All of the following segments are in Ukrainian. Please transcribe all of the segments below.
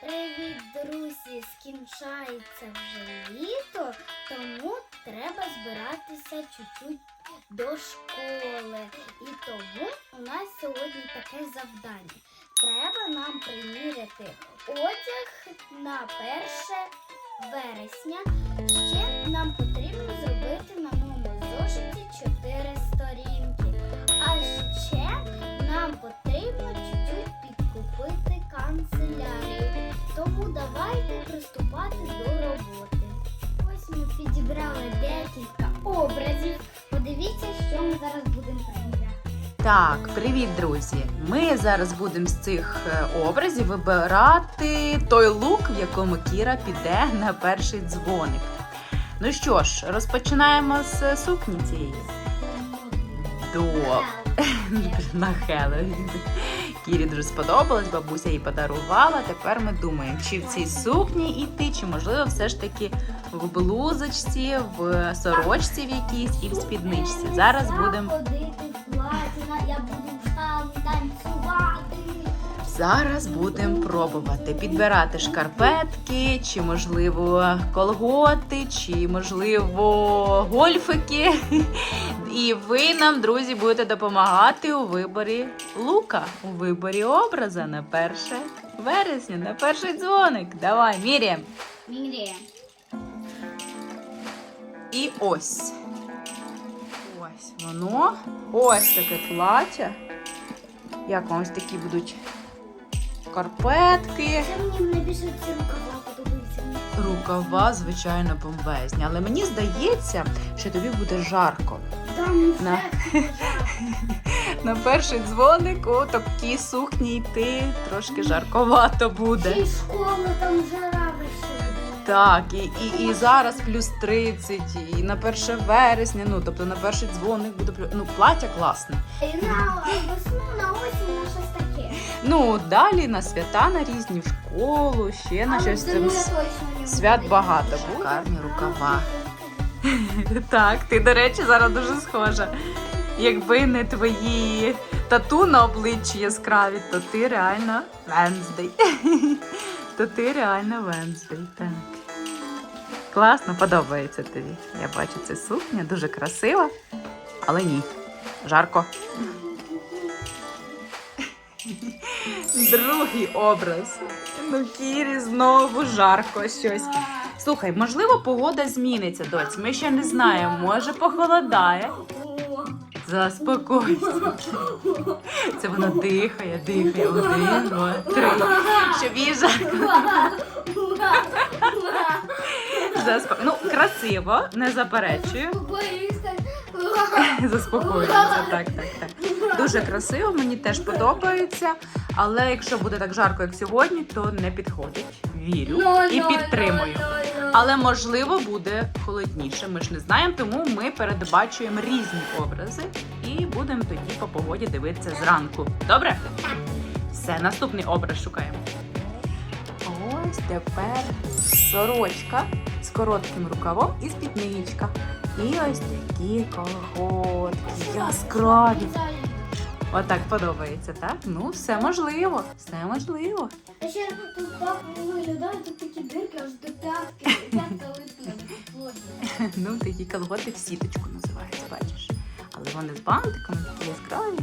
Привіт, друзі! Скінчається вже літо, тому треба збиратися чуть-чуть до школи. І тому у нас сьогодні таке завдання. Треба нам приміряти одяг на 1 вересня. Ще нам потрібно підібрали декілька образів. Подивіться, що ми зараз будемо приміряти. Так, привіт, друзі! Ми зараз будемо з цих е, образів вибирати той лук, в якому Кіра піде на перший дзвоник. Ну що ж, розпочинаємо з сукні цієї. До на Хеллоуін. Кірі дуже сподобалось, бабуся їй подарувала. Тепер ми думаємо, чи в цій сукні йти, чи можливо все ж таки в блузочці, в сорочці в якійсь і в спідничці. Зараз будемо. Зараз будемо пробувати підбирати шкарпетки, чи можливо колготи, чи можливо гольфики. І ви нам, друзі, будете допомагати у виборі лука, у виборі образа на 1 вересня, на перший дзвоник. Давай, міряємо. Міряємо. І ось. Ось воно. Ось таке плаття. Як вам ось такі будуть шкарпетки. Це мені найбільше ці рукава подобаються. Рукава, звичайно, бомбезні. Але мені здається, що тобі буде жарко. На. На перший дзвоник у такій сукні йти трошки жарковато буде. Чи школи там жара. Так, і, і, і зараз плюс 30, і на 1 вересня, ну тобто на перший дзвоник буде плюс. Ну, плаття класне. І на весну, на осінь, на щось таке. Ну, далі на свята на різні, в школу, ще на щось там. Свят багато буде. Гарні рукава. Так, ти, до речі, зараз дуже схожа. Якби не твої тату на обличчі яскраві, то ти реально Венздей. То ти реально Венздей. Так. Класно, подобається тобі. Я бачу, це сукня дуже красива, але ні. Жарко. Другий образ. Ну, Кірі знову жарко щось. Слухай, можливо, погода зміниться, доць. Ми ще не знаємо. Може, похолодає. Заспокойся. Це воно дихає, дихає. Один, два, три. Щоб їй жарко. Ну, красиво, не заперечую. боюся. Заспокоюється, так, так, так. Дуже красиво, мені теж подобається. Але якщо буде так жарко, як сьогодні, то не підходить. Вірю і підтримую. Але можливо буде холодніше. Ми ж не знаємо, тому ми передбачуємо різні образи і будемо тоді по погоді дивитися зранку. Добре? Все, наступний образ шукаємо. Ось тепер сорочка з коротким рукавом і спідничка. І ось такі колготки яскраві. Отак подобається, так? Ну, все можливо. Все можливо. А ще тут виглядає, тут такі дирки аж до п'ятки. П'ятка липне. Ну, такі колготи в сіточку називаються, бачиш. Але вони з бантиками такі яскраві,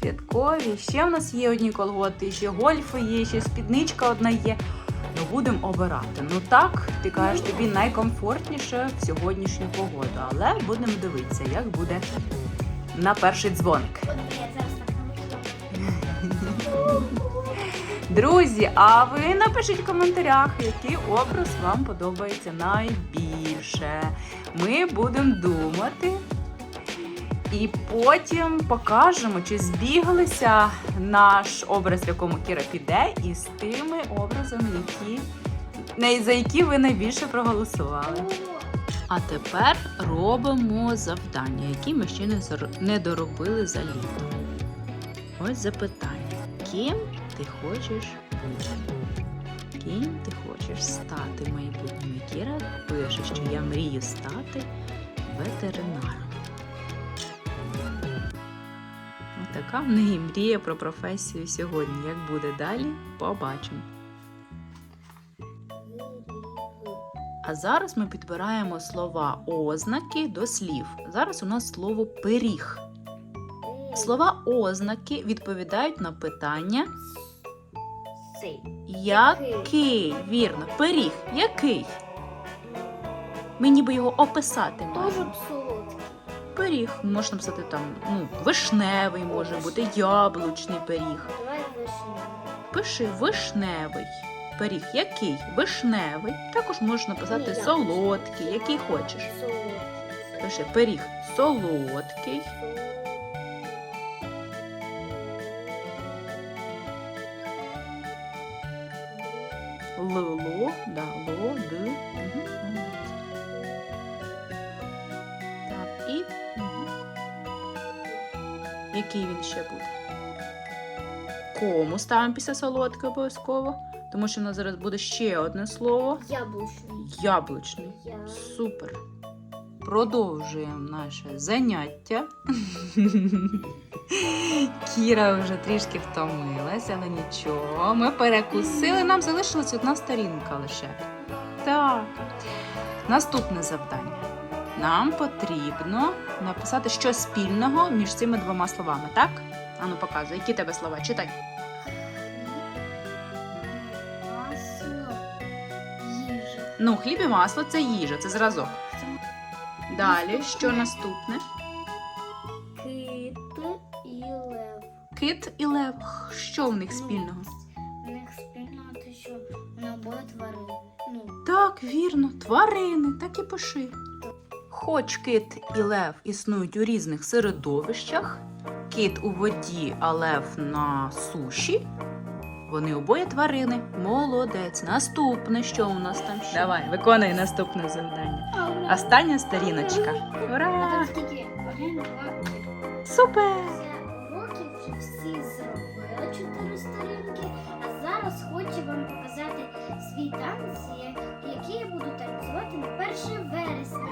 святкові. Ще в нас є одні колготи, ще гольфи є, ще спідничка одна є. Ну, будемо обирати. Ну так, ти кажеш, тобі найкомфортніше в сьогоднішню погоду. Але будемо дивитися, як буде на перший дзвоник. Друзі, а ви напишіть в коментарях, який образ вам подобається найбільше. Ми будемо думати. І потім покажемо, чи збіглися наш образ, в якому Кіра піде, із тими образами, які, за які ви найбільше проголосували. А тепер робимо завдання, які ми ще не, доробили за літо. Ось запитання. Ким ти хочеш бути? Ким ти хочеш стати в майбутньому? Кіра пише, що я мрію стати ветеринаром. Отака в неї мрія про професію сьогодні. Як буде далі, побачимо. А зараз ми підбираємо слова ознаки до слів. Зараз у нас слово пиріг. Слова ознаки відповідають на питання який. Вірно, пиріг. Який? Ми ніби його описати маємо. Пиріг можна написати там, ну, вишневий може бути, яблучний пиріг. Пиши вишневий. Пиріг який? Вишневий. Також можна написати Ні, я солодкий, який хочеш. Солодкий. Пиши пиріг солодкий. Лило, да, ло. Угу. Так, і. Угу. Який він ще буде? Кому ставимо після солодкий обов'язково? Тому що в нас зараз буде ще одне слово. Яблучний. Яблучний. Я. Супер. Продовжуємо наше заняття. Кіра вже трішки втомилась, але нічого. Ми перекусили, нам залишилась одна сторінка лише. Так. Наступне завдання. Нам потрібно написати щось спільного між цими двома словами, так? Ану, показуй, які тебе слова? Читай. Ну, хліб і масло це їжа, це зразок. Далі, що наступне? Кит і лев. Кит і лев. Що в них спільного? У них спільно те, що вони обоє тварини. Ну, Так, вірно, тварини, так і пиши. Хоч кит і лев існують у різних середовищах, кит у воді, а лев на суші. Вони обоє тварини. Молодець. Наступне, що у нас там? ще? Давай, виконуй наступне завдання. Остання сторіночка. Ура! там скільки? Один, два, три. Супер! Уроки вже всі зробили чотири сторінки, а зараз хочу вам показати свій танець, який я буду танцювати на 1 вересня.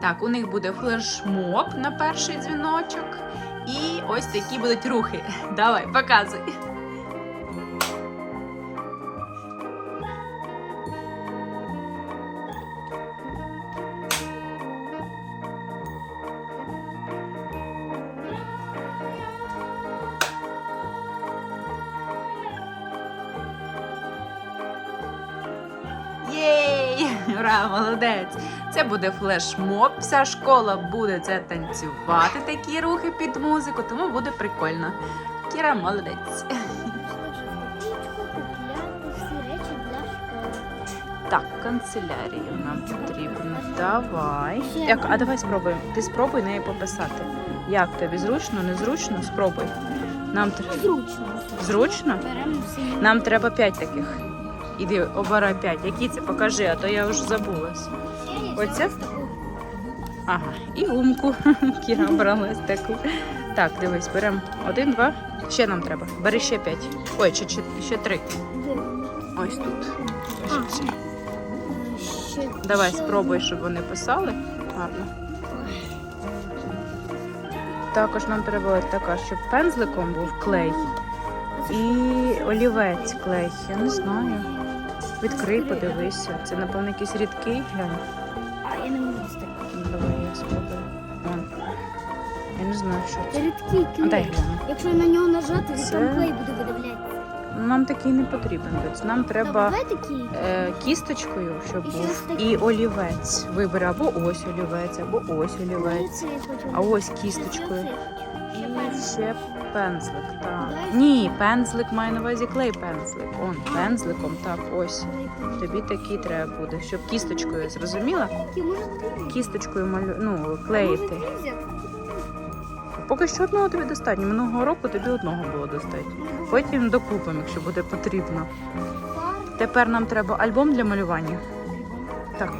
Так, у них буде флешмоб на перший дзвіночок. І ось такі будуть рухи. Давай, показуй. Ура, молодець! Це буде флешмоб. Вся школа буде це танцювати, такі рухи під музику, тому буде прикольно. Кіра молодець. Так, канцелярію нам потрібно. Давай. Як, а давай спробуємо. Ти спробуй неї пописати. Як тобі зручно, незручно? Спробуй. Нам тр- Зручно. зручно? Беремо. Нам треба п'ять таких. Іди, обирай п'ять. Які це покажи, а то я вже забулась. Оце? Ага, і гумку. Кіра бралась таку. Так, дивись, беремо один, два. Ще нам треба. Бери ще п'ять. Ой, чи, чи ще три. Ось тут. Ще. Ще, Давай спробуй, щоб вони писали. Гарно. Також нам треба така, щоб пензликом був клей і олівець клей. Я не знаю. Відкрий, подивися. Це, напевно, якийсь рідкий. Глянь. А, я не можу. Ну, Давай я спробую. Вон. Я не знаю, що це. Рідкий клей. дай гляну. Якщо на нього нажати, Це- то там клей буде видавлятися. Нам такий не потрібен. Доць. Нам треба такий. е, кісточкою, щоб І був, такий. і олівець. Вибери або ось олівець, або ось олівець. Хочу. А ось кісточкою. цей хочу. Ще пензлик. так. Ні, пензлик має на увазі клей пензлик. Он, пензликом, так, ось. Тобі такий треба буде, щоб кісточкою, зрозуміла? Кісточкою малю... ну, клеїти. Поки що одного тобі достатньо. Минулого року тобі одного було достатньо. Потім докупимо, якщо буде потрібно. Тепер нам треба альбом для малювання. Так.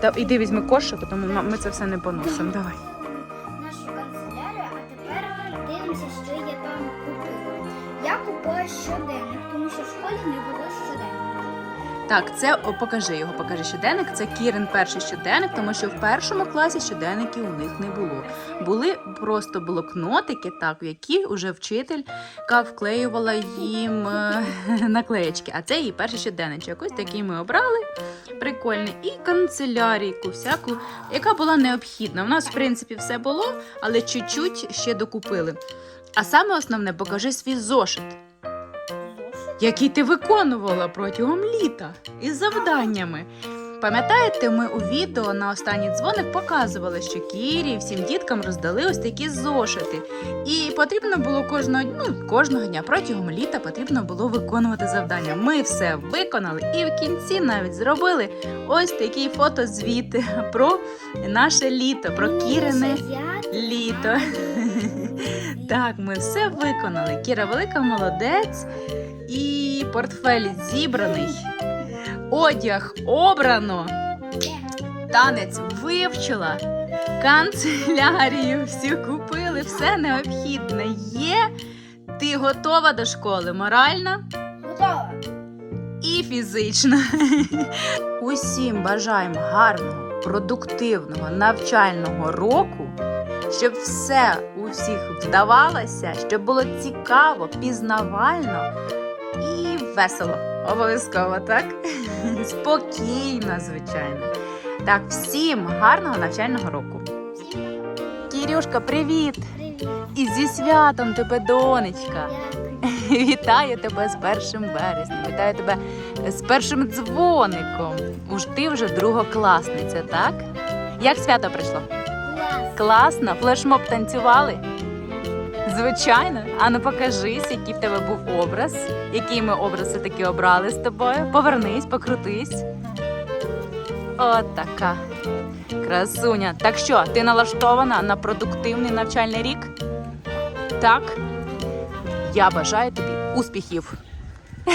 Та іди візьми кошик, тому ми це все не поносимо. Давай. Тепер дивимося, що я там купила. Я купила щоденник, тому що в школі не було щоденника. Так, це о, покажи його, покажи щоденник. Це Кірин перший щоденник, тому що в першому класі щоденників у них не було. Були просто блокнотики, так, в які вже вчителька вклеювала їм е, наклеєчки. А це її перший щоденничок. Ось такий ми обрали. Прикольний. І канцелярійку, всяку, яка була необхідна. У нас, в принципі, все було, але чуть-чуть ще докупили. А саме основне, покажи свій зошит який ти виконувала протягом літа із завданнями. Пам'ятаєте, ми у відео на останній дзвоник показували, що Кірі і всім діткам роздали ось такі зошити. І потрібно було кожного, ну, кожного дня протягом літа потрібно було виконувати завдання. Ми все виконали і в кінці навіть зробили ось такий фотозвіт про наше літо, про Кірине літо. Так, ми все виконали. Кіра велика молодець. І портфель зібраний. Одяг обрано. Танець вивчила. Канцелярію всю купили, все необхідне є. Ти готова до школи морально Готова. і фізично. Усім бажаємо гарного, продуктивного навчального року, щоб все у всіх вдавалося, щоб було цікаво, пізнавально весело. Обов'язково, так? Спокійно, звичайно. Так, всім гарного навчального року. Кірюшка, привіт! Привіт. І зі святом тебе, донечка! Вітаю тебе з першим березнем, вітаю тебе з першим дзвоником. Уж ти вже другокласниця, так? Як свято прийшло? Клас. Класно, флешмоб танцювали? Звичайно. А ну покажись, який в тебе був образ, який ми образ все-таки обрали з тобою. Повернись, покрутись. От така красуня. Так що, ти налаштована на продуктивний навчальний рік? Так. Я бажаю тобі успіхів.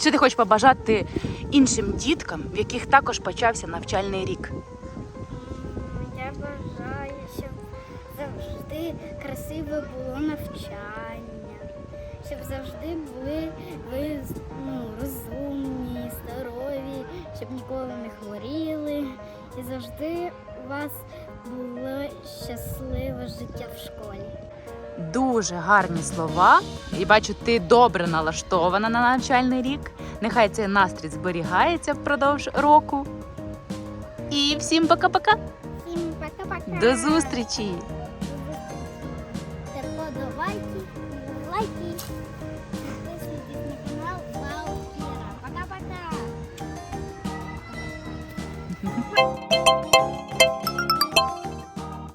Що ти хочеш побажати іншим діткам, в яких також почався навчальний рік? Я бажаю, щоб завжди красиве було навчання, щоб завжди були ви ну, розумні, здорові, щоб ніколи не хворіли. І завжди у вас було щасливе життя в школі. Дуже гарні слова. І бачу, ти добре налаштована на навчальний рік. Нехай цей настрій зберігається впродовж року. І всім пока-пока. Всім пока-пока. До зустрічі!